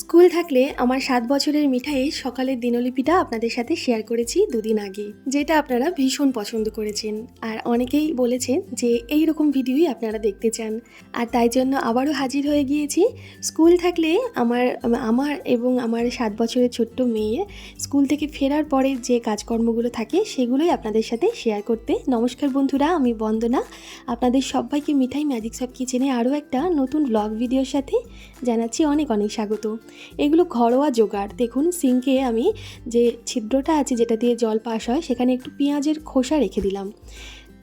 School থাকলে আমার সাত বছরের মিঠাই সকালের দিনলিপিটা আপনাদের সাথে শেয়ার করেছি দুদিন আগে, যেটা আপনারা ভীষণ পছন্দ করেছেন। আর অনেকেই বলেছেন যে এই রকম ভিডিওই আপনারা দেখতে চান। আর তাই জন্য আবারও হাজির হয়ে গিয়েছি। স্কুল থাকলে আমার আমার এবং আমার সাত বছরের ছোট্ট মেয়ে স্কুল থেকে ফেরার পরে যে কাজকর্মগুলো থাকে সেগুলোই আপনাদের সাথে শেয়ার করতে। নমস্কার বন্ধুরা, আমি বন্দনা। আপনাদের সবাইকে মিঠাই ম্যাজিক সব কিচেনে আরও একটা নতুন ব্লগ ভিডিওর সাথে জানাচ্ছি অনেক অনেক স্বাগত। এগুলো ঘরোয়া জোগাড়। দেখুন, সিঙ্কে আমি যে ছিদ্রটা আছে যেটা দিয়ে জল পাস হয়, সেখানে একটু পেঁয়াজের খোসা রেখে দিলাম।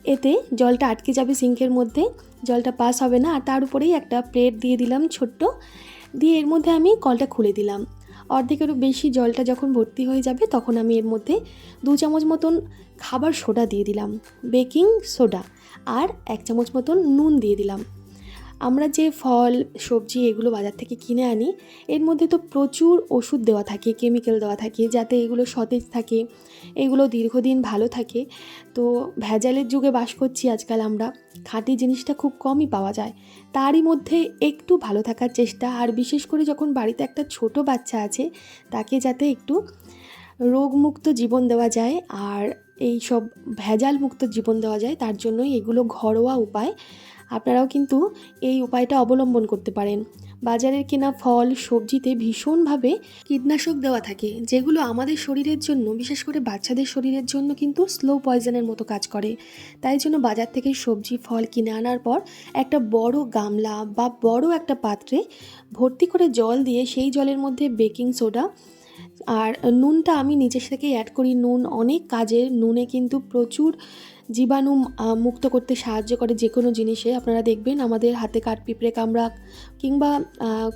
এতে জলটা আটকে যাবে সিঙ্কের মধ্যে, জলটা পাস হবে না। আর তার উপরেই একটা প্লেট দিয়ে দিলাম ছোট্ট। দিয়ে এর মধ্যে আমি কলটা খুলে দিলাম। অর্ধেকেরও বেশি জলটা যখন ভর্তি হয়ে যাবে, তখন আমি এর মধ্যে দু চামচ মতন খাবার সোডা দিয়ে দিলাম। Baking soda. আর এক চামচ মতন নুন দিয়ে দিলাম। আমরা যে ফল, সবজি এগুলো বাজার থেকে কিনে আনি, এর মধ্যে তো প্রচুর ওষুধ দেওয়া থাকে কেমিক্যাল দেওয়া থাকে, যাতে এগুলো সতেজ থাকে, এগুলো দীর্ঘদিন ভালো থাকে। তো ভেজালের যুগে বাস করছি আজকাল আমরা, খাঁটি জিনিসটা খুব কমই পাওয়া যায়। তারই মধ্যে একটু ভালো থাকার চেষ্টা, আর বিশেষ করে যখন বাড়িতে একটা ছোট বাচ্চা আছে, তাকে যাতে একটু রোগমুক্ত জীবন দেওয়া যায়, আর এই সব ভেজাল মুক্ত জীবন দেওয়া যায়, তার জন্যই এগুলো ঘরোয়া উপায় আপনারাও কিন্তু এই উপায়টা অবলম্বন করতে পারেন। বাজারের কেনা ফল, সবজিতে ভীষণভাবে কীটনাশক দেওয়া থাকে, যেগুলো আমাদের শরীরের জন্য, বিশেষ করে বাচ্চাদের শরীরের জন্য কিন্তু স্লো পয়জনের মতো কাজ করে। তাই জন্য বাজার থেকে সবজি, ফল কিনে আনার পর একটা বড় গামলা বা বড় একটা পাত্রে ভর্তি করে জল দিয়ে সেই জলের মধ্যে বেকিং সোডা আর নুনটা আমি নিজের থেকেই অ্যাড করি। নুন অনেক কাজের, নুনে কিন্তু প্রচুর জীবাণু মুক্ত করতে সাহায্য করে যে কোনো জিনিসে। আপনারা দেখবেন আমাদের হাতে কাঠ পিঁপড়ে কামড়াক কিংবা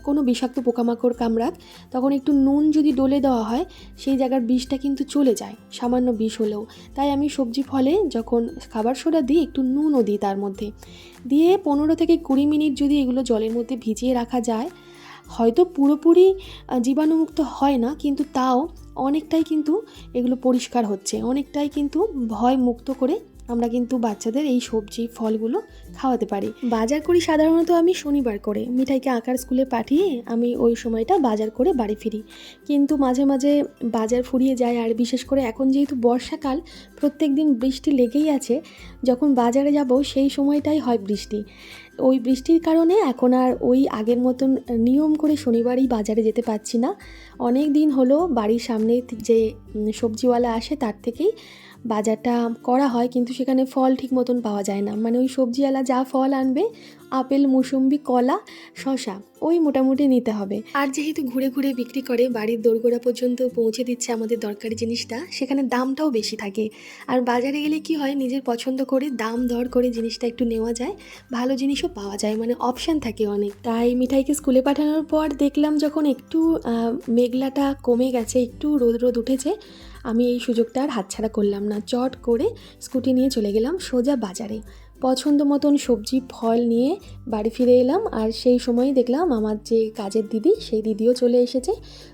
কোনো বিষাক্ত পোকামাকড় কামড়াক, তখন একটু নুন যদি ডলে দেওয়া হয়, সেই জায়গার বিষটা কিন্তু চলে যায়, সামান্য বিষ হলেও। তাই আমি সবজি ফলে যখন খাবার সোডা দিই, একটু নুনও দিই তার মধ্যে। দিয়ে পনেরো থেকে কুড়ি মিনিট যদি এগুলো জলের মধ্যে ভিজিয়ে রাখা যায়, হয়তো পুরোপুরি জীবাণুমুক্ত হয় না, কিন্তু তাও অনেকটাই কিন্তু এগুলো পরিষ্কার হচ্ছে। অনেকটাই কিন্তু ভয় মুক্ত করে আমরা কিন্তু বাচ্চাদের এই সবজি, ফলগুলো খাওয়াতে পারি। বাজার করি সাধারণত আমি শনিবার করে। মিঠাইকে আঁকার স্কুলে পাঠিয়ে আমি ওই সময়টা বাজার করে বাড়ি ফিরি। কিন্তু মাঝে মাঝে বাজার ফুরিয়ে যায় আর বিশেষ করে এখন যেহেতু বর্ষাকাল, প্রত্যেক দিন বৃষ্টি লেগেই আছে। যখন বাজারে যাব সেই সময়টাই হয় বৃষ্টি। ওই বৃষ্টির কারণে এখন আর ওই আগের মতন নিয়ম করে শনিবারই বাজারে যেতে পারছি না। অনেক দিন হলো বাড়ির সামনে যে সবজিওয়ালা আসে তার থেকেই বাজারটা করা হয় কিন্তু সেখানে ফল ঠিক মতন পাওয়া যায় না। মানে ওই সবজিওয়ালা যা ফল আনবে আপেল মুসম্বি কলা শশা ওই মোটামুটি নিতে হবে। আর যেহেতু ঘুরে ঘুরে বিক্রি করে বাড়ির দোরগোড়া পর্যন্ত পৌঁছে দিচ্ছে আমাদের দরকারি জিনিসটা সেখানে দামটাও বেশি থাকে। আর বাজারে গেলে কি হয় নিজের পছন্দ করে দাম দর করে জিনিসটা একটু নেওয়া যায় ভালো জিনিসও পাওয়া যায় মানে অপশান থাকে অনেক। তাই মিঠাইকে স্কুলে পাঠানোর পর দেখলাম যখন একটু মেঘলাটা কমে গেছে একটু রোদ রোদ উঠেছে আমি এই সুযোগটা আর হাতছাড়া করলাম না। চট করে স্কুটি নিয়ে চলে গেলাম সোজা বাজারে। পছন্দ মতন সবজি, ফল নিয়ে বাড়ি ফিরে এলাম আর সেই সময়ই দেখলাম আমার যে কাজের দিদি, সেই দিদিও চলে এসেছে।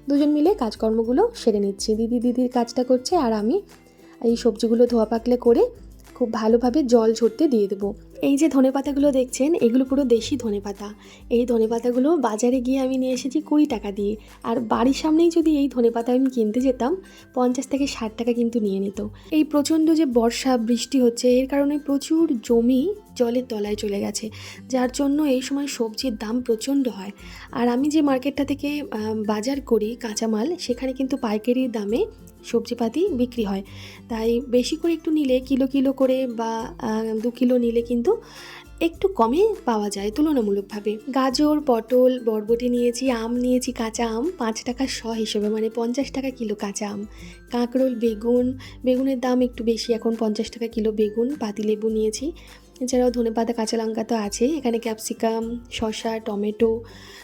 দুজন মিলে কাজকর্মগুলো সেরে নিচ্ছে। দিদি দিদির কাজটা করছে আর আমি এই সবজিগুলো ধোয়া পাকলে করে খুব ভালোভাবে জল ঝরতে দিয়ে দেবো। এই যে ধনেপাতাগুলো দেখছেন, এগুলো পুরো দেশি ধনেপাতা এই ধনেপাতাগুলো বাজারে গিয়ে আমি নিয়ে এসেছি কুড়ি টাকা দিয়ে। আর বাড়ির সামনেই যদি এই ধনেপাতা আমি কিনতে যেতাম, পঞ্চাশ থেকে ষাট টাকা কিন্তু নিয়ে নিত। এই প্রচণ্ড যে বর্ষা, বৃষ্টি হচ্ছে, এর কারণে প্রচুর জমি জলের তলায় চলে গেছে, যার জন্য এই সময় সবজির দাম প্রচণ্ড হয়। আর আমি যে মার্কেটটা থেকে বাজার করি কাঁচামাল, সেখানে কিন্তু পাইকারি দামে সবজিপাতি বিক্রি হয়। তাই বেশি করে একটু নিলে, কিলো কিলো করে বা দু কিলো নিলে কিন্তু একটু কমে পাওয়া যায় তুলনামূলকভাবে। গাজর, পটল, বরবটি নিয়েছি, আম নিয়েছি, কাঁচা আম পাঁচ টাকা শ হিসেবে মানে পঞ্চাশ টাকা কিলো কাঁচা আম। কাঁকরোল, বেগুন, বেগুনের দাম একটু বেশি, এখন পঞ্চাশ টাকা কিলো বেগুন, পাতিলেবু নিয়েছি এছাড়াও ধনেপাতা কাঁচা লঙ্কা তো আছে এখানে ক্যাপসিকাম, শসা, টমেটো,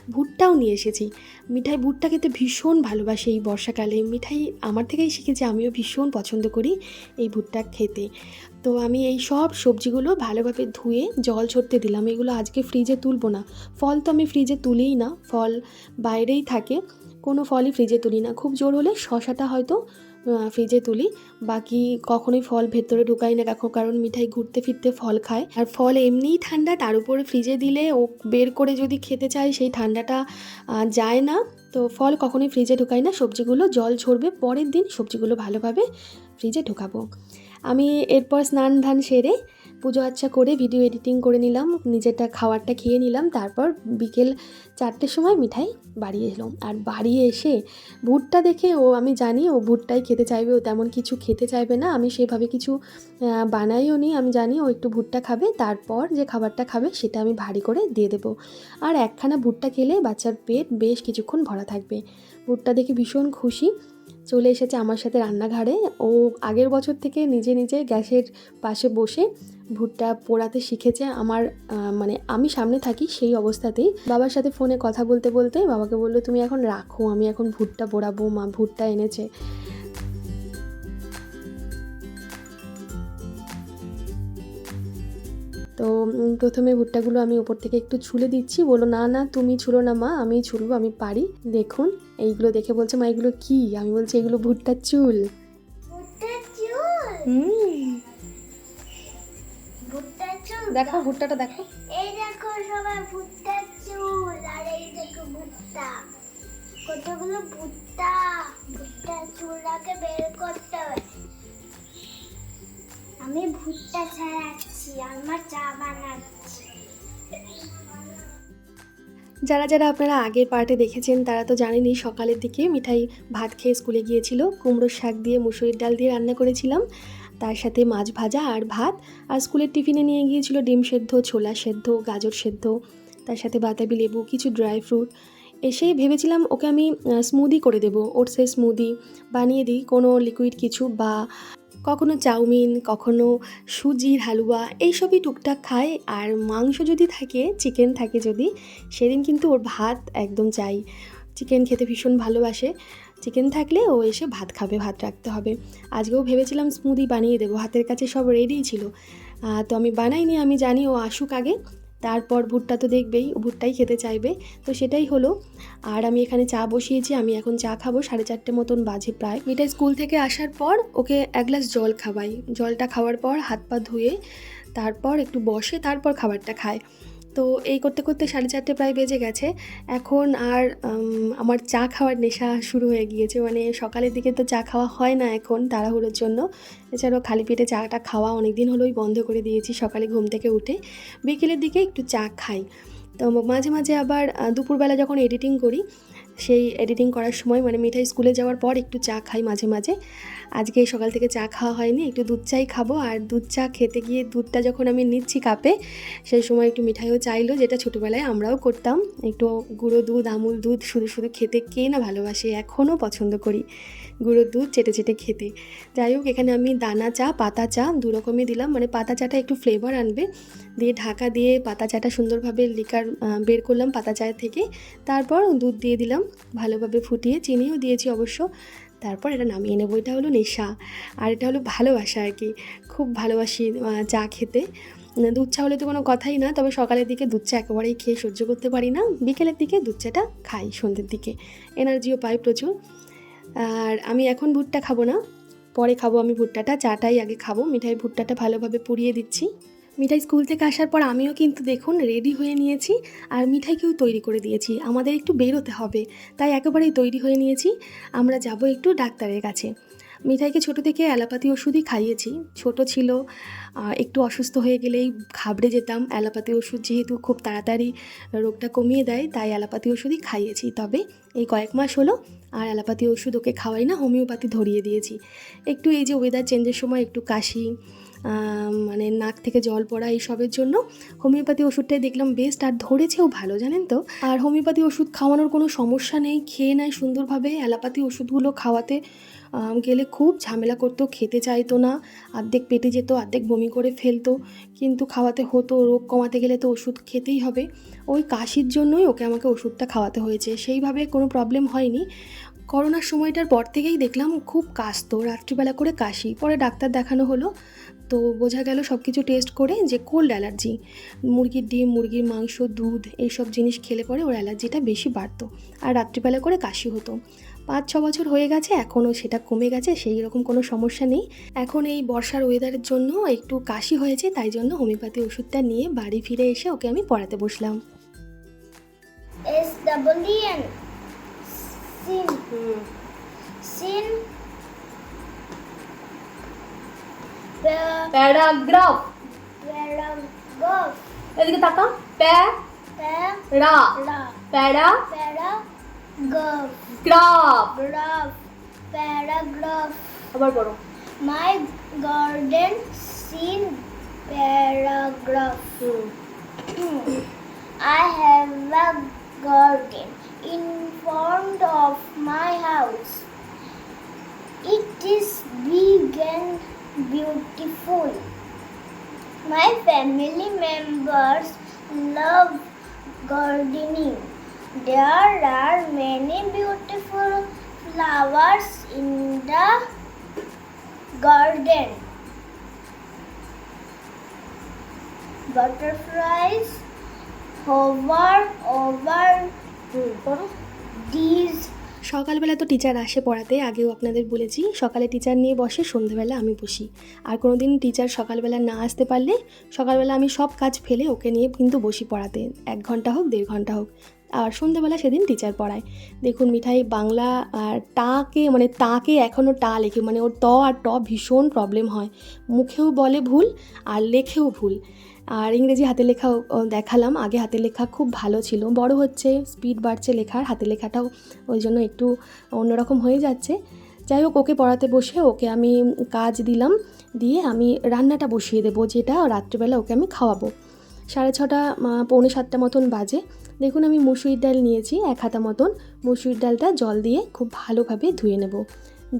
ভুট্টাও নিয়ে এসেছি। মিঠাই, ভুট্টা খেতে ভীষণ ভালোবাসি এই বর্ষাকালে। মিঠাই আমার থেকেই শিখেছি, আমিও ভীষণ পছন্দ করি এই ভুট্টা খেতে। তো আমি এই সব সবজিগুলো ভালোভাবে ধুয়ে জল ছড়তে দিলাম। এগুলো আজকে ফ্রিজে তুলবো না। ফল তো আমি ফ্রিজে তুলিই না। ফল বাইরেই থাকে। কোনো ফলই ফ্রিজে তুলি না। খুব জোর হলে শশাটা হয়তো ফ্রিজে তুলি। বাকি কখনোই ফল ভেতরে ঢুকাই না কাকু কারণ মিঠাই ঘুরতে ফিরতে ফল খায়। আর ফল এমনিই ঠান্ডা, তার উপরে ফ্রিজে দিলে ও বের করে যদি খেতে চায়, সেই ঠান্ডাটা যায় না। তো ফল কখনোই ফ্রিজে ঢুকাই না, সবজিগুলো জল ঝরবে, পরের দিন সবজিগুলো ভালোভাবে ফ্রিজে ঢুকাবো। আমি এরপর স্নান ধান সেরে পুজো আচ্ছা করে ভিডিও এডিটিং করে নিলাম, নিজেরটা খাবারটা খেয়ে নিলাম, তারপর বিকেল চারটের সময় মিঠাই বাড়ি এলো। আর বাড়ি এসে ভুট্টা দেখে ও, আমি জানি ও ভুট্টাই খেতে চাইবে, ও তেমন কিছু খেতে চাইবে না, আমি সেভাবে কিছু বানাইও নি, আমি জানি ও একটু ভুট্টা খাবে, তারপর যে খাবারটা খাবে সেটা আমি ভারী করে দিয়ে দেবো। আর একখানা ভুট্টা খেলে বাচ্চার পেট বেশ কিছুক্ষণ ভরা থাকবে। ভুট্টা দেখে ভীষণ খুশি। চলে এসেছে আমার সাথে রান্নাঘরে। ও আগের বছর থেকে নিজে নিজে গ্যাসের পাশে বসে ভুট্টা পোড়াতে শিখেছে। আমার মানে আমি সামনে থাকি সেই অবস্থাতেই। বাবার সাথে ফোনে কথা বলতে বলতে বাবাকে বলল, তুমি এখন রাখো, আমি এখন ভুট্টা পোড়াবো, মা ভুট্টা এনেছে। তো প্রথমে ভুট্টাগুলো আমি ওপর থেকে একটু ছুলে দিচ্ছি। বলো না না তুমি ছুলো না মা আমি ছুলবো আমি পারি। দেখুন এইগুলো দেখে বলছে মা এগুলো কি? আমি বলছি এগুলো ভুট্টার চুল। দেখো ভুট্টাটা দেখো। এই দেখো সবাই ভুট্টা চুল। আর এই দেখো ভুট্টা। কতগুলো ভুট্টা? ভুট্টা চুলটাকে বের করতে হবে। আমি ভুট্টা যারা যারা আপনারা আগের পার্টে দেখেছেন, তারা তো জানেনই সকালের দিকে মিঠাই ভাত খেয়ে স্কুলে গিয়েছিল কুমড়ো শাক দিয়ে মুসুরির ডাল দিয়ে রান্না করেছিলাম। তার সাথে মাছ ভাজা আর ভাত, আর স্কুলের টিফিনে নিয়ে গিয়েছিল ডিম সেদ্ধ, ছোলা সেদ্ধ, গাজর সেদ্ধ, তার সাথে বাতাবি লেবু, কিছু ড্রাই ফ্রুট। এসেই ভেবেছিলাম ওকে আমি স্মুদি করে দেবো, ওটসের স্মুদি বানিয়ে দিই, কোনো লিকুইড কিছু বা কখনো চাউমিন, কখনো সুজির হালুয়া, এইসবই টুকটাক খায়। আর মাংস যদি থাকে চিকেন থাকে যদি, সেদিন কিন্তু ওর ভাত একদম চাই। চিকেন খেতে ভীষণ ভালোবাসে। চিকেন থাকলে ও এসে ভাত খাবে, ভাত রাখতে হবে। আজকেও ভেবেছিলাম স্মুদি বানিয়ে দেবো, হাতের কাছে সব রেডিই ছিল। তো আমি বানাইনি, আমি জানি ও আসুক আগে। তারপর ভুট্টা তো দেখবেই ভুট্টাই খেতে চাইবে। তো সেটাই হলো। আর আমি এখানে চা বসিয়েছি, আমি এখন চা খাব সাড়ে চারটে মতন বাজে প্রায়। মেয়েটা স্কুল থেকে আসার পর ওকে এক গ্লাস জল খাওয়াই। জলটা খাওয়ার পর হাত পা ধুয়ে তারপর একটু বসে তারপর খাবারটা খায়। তো এই করতে করতে সাড়ে চারটে প্রায় বেজে গেছে। এখন আর আমার চা খাওয়ার নেশা শুরু হয়ে গিয়েছে। মানে সকালের দিকে তো চা খাওয়া হয় না এখন তাড়াহুড়োর জন্য। এছাড়াও খালি পেটে চাটা খাওয়া অনেক দিন হলোই বন্ধ করে দিয়েছি সকালে ঘুম থেকে উঠে। বিকেলের দিকে একটু চা খাই। তো মাঝে মাঝে আবার দুপুরবেলা যখন এডিটিং করি সেই এডিটিং করার সময় মানে মিঠাই স্কুলে যাওয়ার পর একটু চা খাই মাঝে মাঝে। আজকে সকাল থেকে চা খাওয়া হয়নি, একটু দুধ চাই খাব। আর দুধ চা খেতে গিয়ে দুধটা যখন আমি নিচ্ছি কাপে সেই সময় একটু মিঠাইও চাইলো, যেটা ছোটোবেলায় আমরাও করতাম। একটু গুঁড়ো দুধ, আমুল দুধ, শুধু শুধু খেতে কে না ভালোবাসে, এখনও পছন্দ করি। গুঁড়ো দুধ চেটে চেটে খেতে। যাই হোক, এখানে আমি দানা চা, পাতা চা দু রকমই দিলাম। মানে পাতা চাটা একটু ফ্লেভার আনবে। দিয়ে ঢাকা দিয়ে পাতা চাটা সুন্দরভাবে লিকার বের করলাম পাতা চায়ের থেকে। তারপর দুধ দিয়ে দিলাম, ভালোভাবে ফুটিয়ে। চিনিও দিয়েছি অবশ্য। তারপর এটা নামিয়ে নেব। এটা হলো নেশা। আর এটা হলো ভালোবাসা আর কি। খুব ভালোবাসি চা খেতে। দুধ চা হলে তো কোনো কথাই না। তবে সকালের দিকে দুধ চা একেবারেই খেয়ে সহ্য করতে পারি না। বিকেলের দিকে দুধ চাটা খাই সন্ধ্যের দিকে। এনার্জিও পাই প্রচুর। আর আমি এখন ভুট্টা খাব না। পরে খাব আমি ভুট্টাটা, চাটাই আগে খাব। মিঠাই ভুট্টাটা ভালোভাবে পুড়িয়ে দিচ্ছি। মিঠাই স্কুল থেকে আসার পর আমিও কিন্তু দেখুন রেডি হয়ে নিয়েছি। আর মিঠাইকেও তৈরি করে দিয়েছি। আমাদের একটু বেরোতে হবে, তাই একেবারেই তৈরি হয়ে নিয়েছি। আমরা যাব একটু ডাক্তারের কাছে। মিঠাইকে ছোট থেকে অ্যালোপ্যাথি ওষুধই খাইয়েছি। ছোট ছিল একটু অসুস্থ হয়ে গেলেই ঘাবড়ে যেতাম। অ্যালোপ্যাথি ওষুধ যেহেতু খুব তাড়াতাড়ি রোগটা কমিয়ে দেয়, তাই অ্যালোপ্যাথি ওষুধই খাইয়েছি। তবে এই কয়েক মাস হলো আর অ্যালোপ্যাথি ওষুধ ওকে খাওয়াই না, হোমিওপ্যাথি ধরিয়ে দিয়েছি। একটু এই যে ওয়েদার চেঞ্জের সময় একটু কাশি মানে নাক থেকে জল পড়া এইসবের জন্য হোমিওপ্যাথি ওষুধটাই দেখলাম বেস্ট আর ধরেছেও ভালো, জানেন তো? আর হোমিওপ্যাথি ওষুধ খাওয়ানোর কোনো সমস্যা নেই, খেয়ে নেয় সুন্দরভাবে। অ্যালোপ্যাথি ওষুধগুলো খাওয়াতে গেলে খুব ঝামেলা করতো, খেতে চাইতো না, অর্ধেক পেটে যেত, অর্ধেক বমি করে ফেলতো। কিন্তু খাওয়াতে হতো, রোগ কমাতে গেলে তো ওষুধ খেতেই হবে। ওই কাশির জন্যই ওকে আমাকে ওষুধটা খাওয়াতে হয়েছে। সেইভাবে কোনো প্রবলেম হয়নি। করোনার সময়টার পর থেকেই দেখলাম খুব কাশতো, রাত্রিবেলা করে কাশি। পরে ডাক্তার দেখানো হলো। তো বোঝা গেল সব কিছু টেস্ট করে যে কোল্ড অ্যালার্জি মুরগির ডিম, মুরগির মাংস, দুধ, এইসব জিনিস খেলে পরে ওর অ্যালার্জিটা বেশি বাড়তো। আর রাত্রিবেলা করে কাশি হতো। পাঁচ ছ বছর হয়ে গেছে এখনও সেটা কমে গেছে সেই রকম কোনো সমস্যা নেই। এখন এই বর্ষার ওয়েদারের জন্য একটু কাশি হয়েছে তাই জন্য হোমিওপ্যাথি ওষুধটা নিয়ে বাড়ি ফিরে এসে ওকে আমি পড়াতে বসলাম। এস ডাবল এন প্যারাগ্রাফ এদিকে তাকা প্যা pa- রা প্যারা paragraph গ্রাফ graph paragraph আবার পড়ো my garden sin paragraph hmm I have a garden in front of my house. It is big and beautiful. My family members love gardening. There are many beautiful flowers in the garden. Butterflies hover over these সকালবেলা তো teacher আসে পড়াতে আগেও আপনাদের বলেছি সকালে teacher নিয়ে বসে সন্ধ্যেবেলা আমি বসি। আর কোনো দিন টিচার সকালবেলা না আসতে পারলে সকালবেলা আমি সব কাজ ফেলে ওকে নিয়ে কিন্তু বসি পড়াতে। এক ঘণ্টা হোক দেড় ঘণ্টা হোক। আর সন্ধ্যেবেলা সেদিন টিচার পড়ায়। দেখুন মিঠাই, বাংলা আর টাকে মানে তাকে এখনও টা লেখে মানে ওর ত আর ট ভীষণ প্রবলেম হয়। মুখেও বলে ভুল আর লেখেও ভুল। আর ইংরেজি হাতে লেখাও দেখালাম, আগে হাতে লেখা খুব ভালো ছিল। বড় হচ্ছে স্পিড বাড়ছে লেখার, হাতে লেখাটাও ওই জন্য একটু অন্যরকম হয়ে যাচ্ছে। যাই হোক, ওকে পড়াতে বসে ওকে আমি কাজ দিলাম, দিয়ে আমি রান্নাটা বসিয়ে দেবো, যেটা রাত্রিবেলা ওকে আমি খাওয়াবো। সাড়ে ছটা পৌনে সাতটা মতন বাজে। দেখুন, আমি মুসুরির ডাল নিয়েছি এক হাতা মতন। মুসুরির ডালটা জল দিয়ে খুব ভালোভাবে ধুয়ে নেব।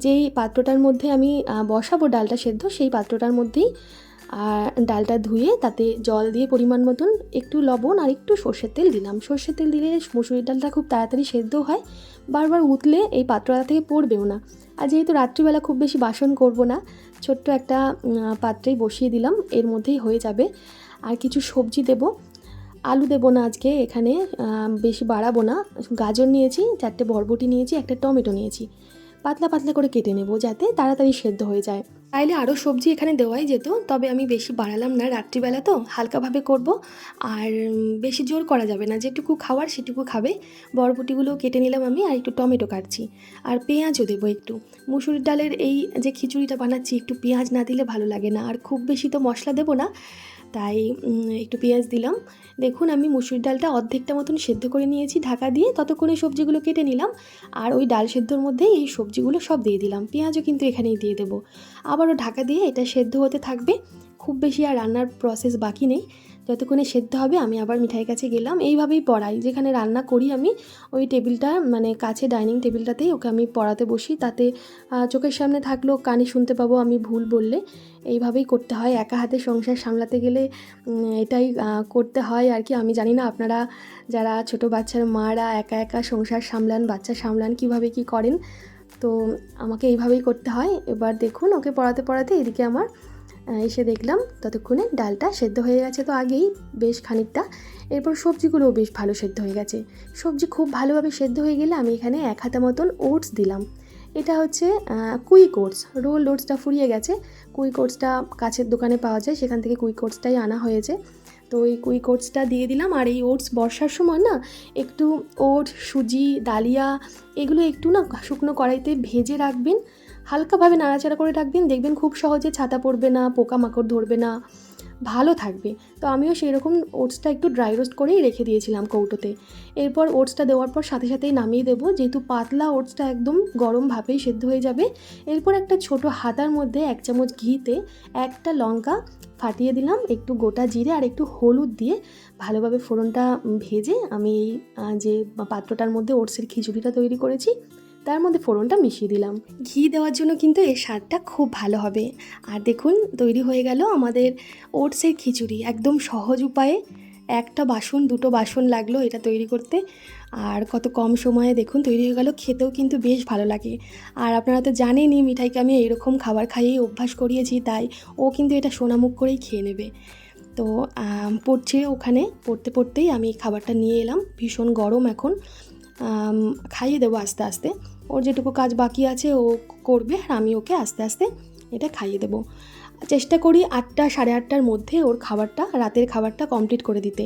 যেই পাত্রটার মধ্যে আমি বসাবো ডালটা সেদ্ধ, সেই পাত্রটার মধ্যেই আর ডালটা ধুয়ে তাতে জল দিয়ে পরিমাণ মতন একটু লবণ আর একটু সর্ষের তেল দিলাম। সর্ষের তেল দিলে মুসুরির ডালটা খুব তাড়াতাড়ি সেদ্ধ হয়। বারবার উতলে এই পাত্রটা থেকে পড়বেও না। আর যেহেতু রাত্রিবেলা খুব বেশি বাসন করব না, ছোট্ট একটা পাত্রেই বসিয়ে দিলাম। এর মধ্যেই হয়ে যাবে। আর কিছু সবজি দেব। আলু দেবো না আজকে, এখানে বেশি বাড়াবো না। গাজর নিয়েছি, চারটে বরবটি নিয়েছি, একটা টমেটো নিয়েছি। পাতলা পাতলা করে কেটে নেব যাতে তাড়াতাড়ি সেদ্ধ হয়ে যায়। চাইলে আরও সবজি এখানে দেওয়াই যেত, তবে আমি বেশি বাড়ালাম না। রাত্রিবেলা তো হালকাভাবে করব, আর বেশি জোর করা যাবে না। যেটুকু খাওয়ার সেটুকু খাবে। বরবটিগুলো কেটে নিলাম আমি, আর একটু টমেটো কাটছি। আর পেঁয়াজও দেবো একটু। মুসুরির ডালের এই যে খিচুড়িটা বানাচ্ছি, একটু পেঁয়াজ না দিলে ভালো লাগে না। আর খুব বেশি তো মশলা দেবো না, তাই একটু পেঁয়াজ দিলাম। দেখুন, আমি মুসুর ডালটা অর্ধেকটা মতন সেদ্ধ করে নিয়েছি ঢাকা দিয়ে। ততক্ষণে সবজিগুলো কেটে নিলাম। আর ওই ডাল সেদ্ধর মধ্যে এই সবজিগুলো সব দিয়ে দিলাম। পেঁয়াজও কিন্তু এখানেই দিয়ে দেবো। আবারও ঢাকা দিয়ে এটা সেদ্ধ হতে থাকবে। খুব বেশি আর রান্নার প্রসেস বাকি নেই। যতক্ষণে সেদ্ধ হবে আমি আবার মিঠাইয়ের কাছে গেলাম। এইভাবেই পড়াই। যেখানে রান্না করি আমি, ওই টেবিলটা মানে কাছে ডাইনিং টেবিলটাতেই ওকে আমি পড়াতে বসি। তাতে চোখের সামনে থাকলেও কানে শুনতে পাবো আমি ভুল বললে। এইভাবেই করতে হয়। একা হাতে সংসার সামলাতে গেলে এটাই করতে হয় আর কি। আমি জানি না আপনারা যারা ছোট বাচ্চার মারা, একা একা সংসার সামলান, বাচ্চা সামলান, কীভাবে কি করেন? তো আমাকে এইভাবেই করতে হয়। এবার দেখুন, ওকে পড়াতে পড়াতে এদিকে আমার এসে দেখলাম ততক্ষণে ডালটা সেদ্ধ হয়ে গেছে তো আগেই বেশ খানিকটা। এরপর সবজিগুলোও বেশ ভালো সেদ্ধ হয়ে গেছে। সবজি খুব ভালোভাবে সেদ্ধ হয়ে গেলে আমি এখানে এক হাতা মতন ওটস দিলাম। এটা হচ্ছে কুইক ওটস রোল ওটসটা ফুরিয়ে গেছে। কুইক ওটসটা কাছের দোকানে পাওয়া যায়, সেখান থেকে কুইক ওটসটাই আনা হয়েছে। তো এই কুইক ওটসটা দিয়ে দিলাম। আর এই ওটস বর্ষার সময় না একটু ওট, সুজি, ডালিয়া এগুলো একটু না শুকনো কড়াইতে ভেজে রাখবেন। হালকাভাবে নাড়াচাড়া করে রাখবেন। দেখবেন খুব সহজে ছাতা পড়বে না, পোকামাকড় ধরবে না। ভালো থাকবে। তো আমিও সেই রকম ওটসটা একটু ড্রাই রোস্ট করেই রেখে দিয়েছিলাম কৌটোতে। এরপর ওটসটা দেওয়ার পর সাথে সাথেই নামিয়ে দেবো। যেহেতু পাতলা ওটসটা একদম গরম ভাপেই সেদ্ধ হয়ে যাবে, এরপর একটা ছোট হাতার মধ্যে এক চামচ ঘিতে একটা লঙ্কা ফাটিয়ে দিলাম, একটু গোটা জিরে আর একটু হলুদ দিয়ে ভালোভাবে ফোড়নটা ভেজে আমি এই যে পাত্রটার মধ্যে ওটসের খিচুড়িটা তৈরি করেছি তার মধ্যে ফোড়নটা মিশিয়ে দিলাম। ঘি দেওয়ার জন্য কিন্তু এর স্বাদটা খুব ভালো হবে। আর দেখুন, তৈরি হয়ে গেল আমাদের ওটসের খিচুড়ি। একদম সহজ উপায়ে একটা বাসন, দুটো বাসন লাগল এটা তৈরি করতে। আর কত কম সময়ে দেখুন, তৈরি হয়ে গেল। খেতেও কিন্তু বেশ ভালো লাগে। আর আপনারা তো জানেনই, মিঠাইকে আমি এইরকম খাবার খাইয়েই অভ্যাস করিয়েছি, তাই ও কিন্তু এটা সোনামুখ করেই খেয়ে নেবে। তো পড়ছে ওখানে। পড়তে পড়তেই আমি খাবারটা নিয়ে এলাম। ভীষণ গরম এখন। খাইয়ে দেবো আস্তে আস্তে। ওর যেটুকু কাজ বাকি আছে, ও করবে আর আমি ওকে আস্তে আস্তে এটা খাইয়ে দেবো। চেষ্টা করি আটটা, সাড়ে আটটার মধ্যে ওর খাবারটা, রাতের খাবারটা কমপ্লিট করে দিতে।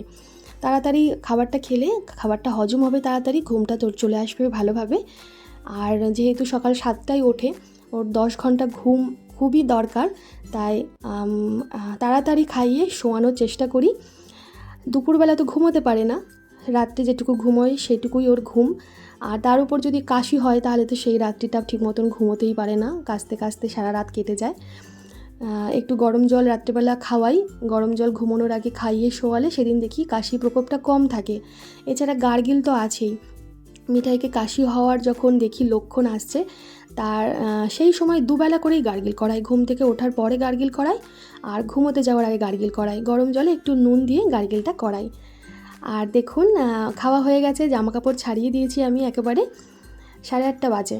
তাড়াতাড়ি খাবারটা খেলে, খাবারটা হজম হবে তাড়াতাড়ি, ঘুমটা তোর চলে আসবে ভালোভাবে। আর যেহেতু সকাল সাতটায় ওঠে, ওর দশ ঘণ্টা ঘুম খুবই দরকার, তাই তাড়াতাড়ি খাইয়ে শোয়ানোর চেষ্টা করি। দুপুরবেলা তো ঘুমোতে পারে না, রাত্রে যেটুকু ঘুমোয় সেটুকুই ওর ঘুম। আর তার উপর যদি কাশি হয়, তাহলে তো সেই রাত্রিটা ঠিক মতন ঘুমোতেই পারে না। কাশতে কাশতে সারা রাত কেটে যায়। একটু গরম জল রাত্রেবেলা খাওয়াই। গরম জল ঘুমানোর আগে খাইয়ে শোয়ালে সেদিন দেখি কাশি প্রকোপটা কম থাকে। এছাড়া গার্গিল তো আছেই। মিঠাইকে কাশি হওয়ার যখন দেখি লক্ষণ আসছে, তার সেই সময় দুবেলা করেই গার্গিল করাই ঘুম থেকে ওঠার পরে গার্গিল করাই আর ঘুমোতে যাওয়ার আগে গার্গিল করাই গরম জলে একটু নুন দিয়ে গার্গিলটা করাই আর দেখুন খাওয়া হয়ে গেছে জামা কাপড় ছাড়িয়ে দিয়েছি আমি একেবারে সাড়ে আটটা বাজে।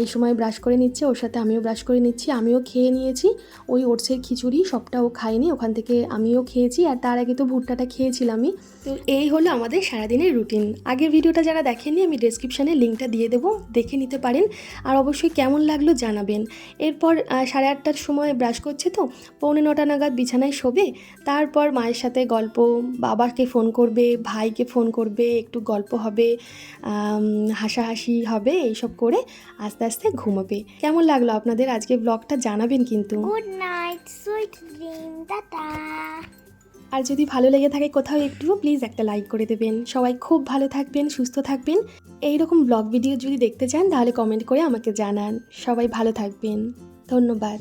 এই সময় ব্রাশ করে নিচ্ছে, ওর সাথে আমিও ব্রাশ করে নিচ্ছি, আমিও খেয়ে নিয়েছি। ওই ওটসের খিচুড়ি, সবটা ও খায়নি, ওখান থেকে আমিও খেয়েছি, আর তার আগে তো ভুট্টাটা খেয়েছিলামই। তো এই হলো আমাদের সারাদিনের রুটিন। আগের ভিডিওটা যারা দেখেননি, আমি ডেসক্রিপশানে লিঙ্কটা দিয়ে দেবো, দেখে নিতে পারেন। আর অবশ্যই কেমন লাগল জানাবেন। এরপর সাড়ে আটটার সময় ব্রাশ করছে তো, পৌনে নটা নাগাদ বিছানায় শোবে। তারপর মায়ের সাথে গল্প, বাবাকে ফোন করবে, ভাইকে ফোন করবে, একটু গল্প হবে হাসাহাসি হবে, এইসব করে আস্তে আস্তে ঘুমাবে। কেমন লাগল আপনাদের আজকে ব্লগটা জানাবেন কিন্তু। গুড নাইট সুইট ড্রিম আর যদি ভালো লেগে থাকে কোথাও একটু প্লিজ একটা লাইক করে দেবেন। সবাই খুব ভালো থাকবেন, সুস্থ থাকবেন। এই রকম ব্লগ ভিডিও যদি দেখতে চান, তাহলে কমেন্ট করে আমাকে জানান। সবাই ভালো থাকবেন। ধন্যবাদ।